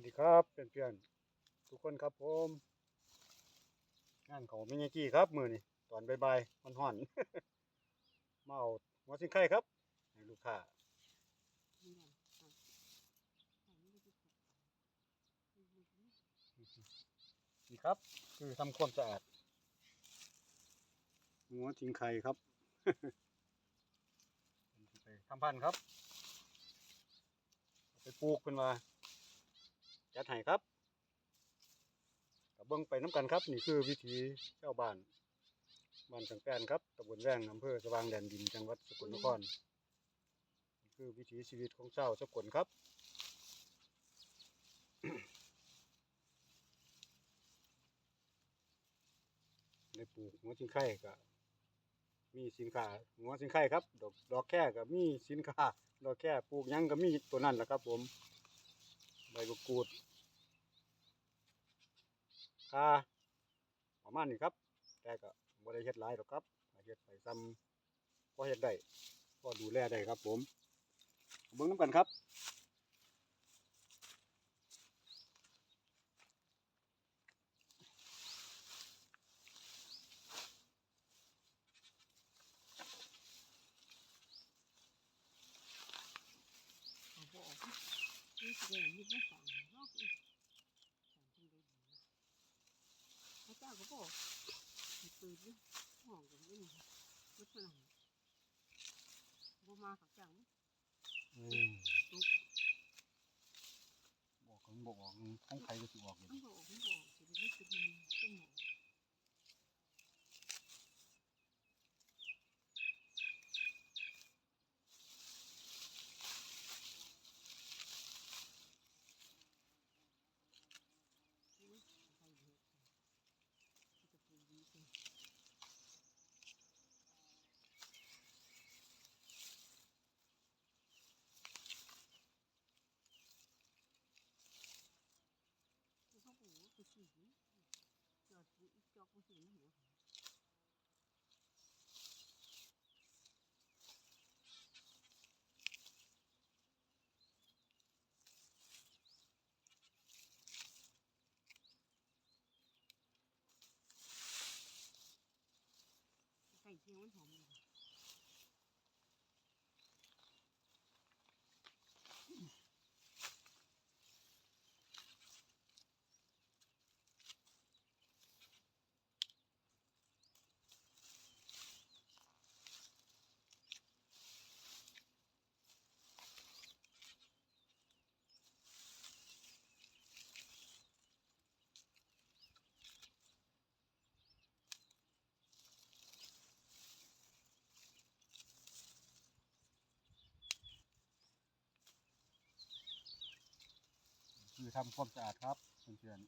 วัสดีครับเพื่อนๆทุกคนครับผมงานของมินิจี้ครับมือนี่ตอนบ่ายๆมันห่อนๆมาเอาหัวสิงไข่ครับให้ลูกค้านี่ครับ คือทำความสะอาดหัวสิงไข่ครับทำพันธุ์ครับ ไปปลูกเป็นว่า จัดให้ครับกับเบิ้งไปน้ำกันครับ นี่คือวิถีชาวบ้านบ้านสังแปนครับตำบลแวงอำเภอสว่างแดนดินจังหวัดสกลนครนี่คือวิถีชีวิตของชาวสกลครับได้ปลูกหัวชิงไข่ก็มีสินค้าหัวสิงไข่ครับ ดอกดอกแค่ก็มีสินค้าดอกแค่ปลูกยังก็มีตัวนั้นแหละครับ ผมใบมะกรูด ค่าประมาณนี้ครับ แต่ก็บ่ได้เฮ็ดหลายหรอกครับเฮ็ดไปซ้ำพอเฮ็ดได้พอดูแลได้ครับผมเบิ่งน้ำกันครับเขาบอกนี่แสดงนี่ไม่สั่งรอบอีกสั่งทำได้ดีนะพระเจ้าก็บอกมีปืนด้วยห้องกันไม่มีไม่ฝรั่งบ่ มากับจังบอกของบอกของของใครก็สิบอกอยู่ มันบอกมันบอกสิไม่คิดมันต้องบอกใครเหตุจะพูดดีสิ เขาบอกว่าคือสีจอดจอกมันสีนั่นเหรอ ไก่เทียมมันหอมเลย คือทำความสะอาดครับเพื่อน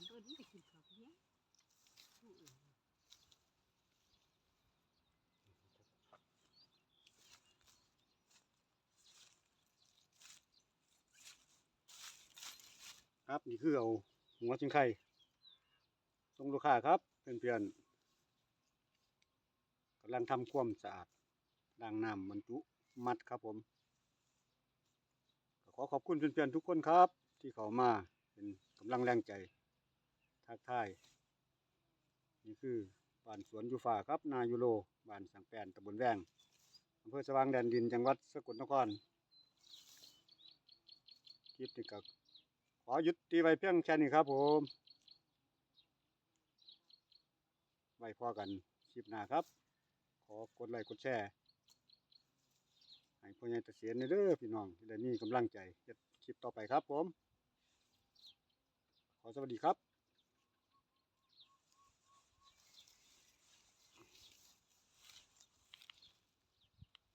นเพิ่นมันจะกินข้าเพี้ยผู้อื่นครับนี่คือเอาหัวชิงไข่ส่งลูกค้าครับเพื่อนๆกำลังทำความสะอาดล้างน้ำบรรจุมัดครับผมขอขอบคุณเพื่อนๆทุกคนครับ ที่เขามาเป็นกำลังแรงใจ ทักทาย นี่คือบ้านสวนยูฟ่าครับนายูโรบ้านสังแปนตำบลแวงอำเภอสว่างแดนดินจังหวัดสกลนครคลิปนี้ก็ขอหยุดตีไว้เพียงแค่นี้ครับผมไว้พอกันคลิปหน้าครับ ขอกดไลค์กดแชร์ให้พ่อใหญ่ตะเสียนเด้อพี่น้องที่ได้มีกำลังใจเฮ็ดคลิปต่อไปครับผม ขอสวัสดีครับ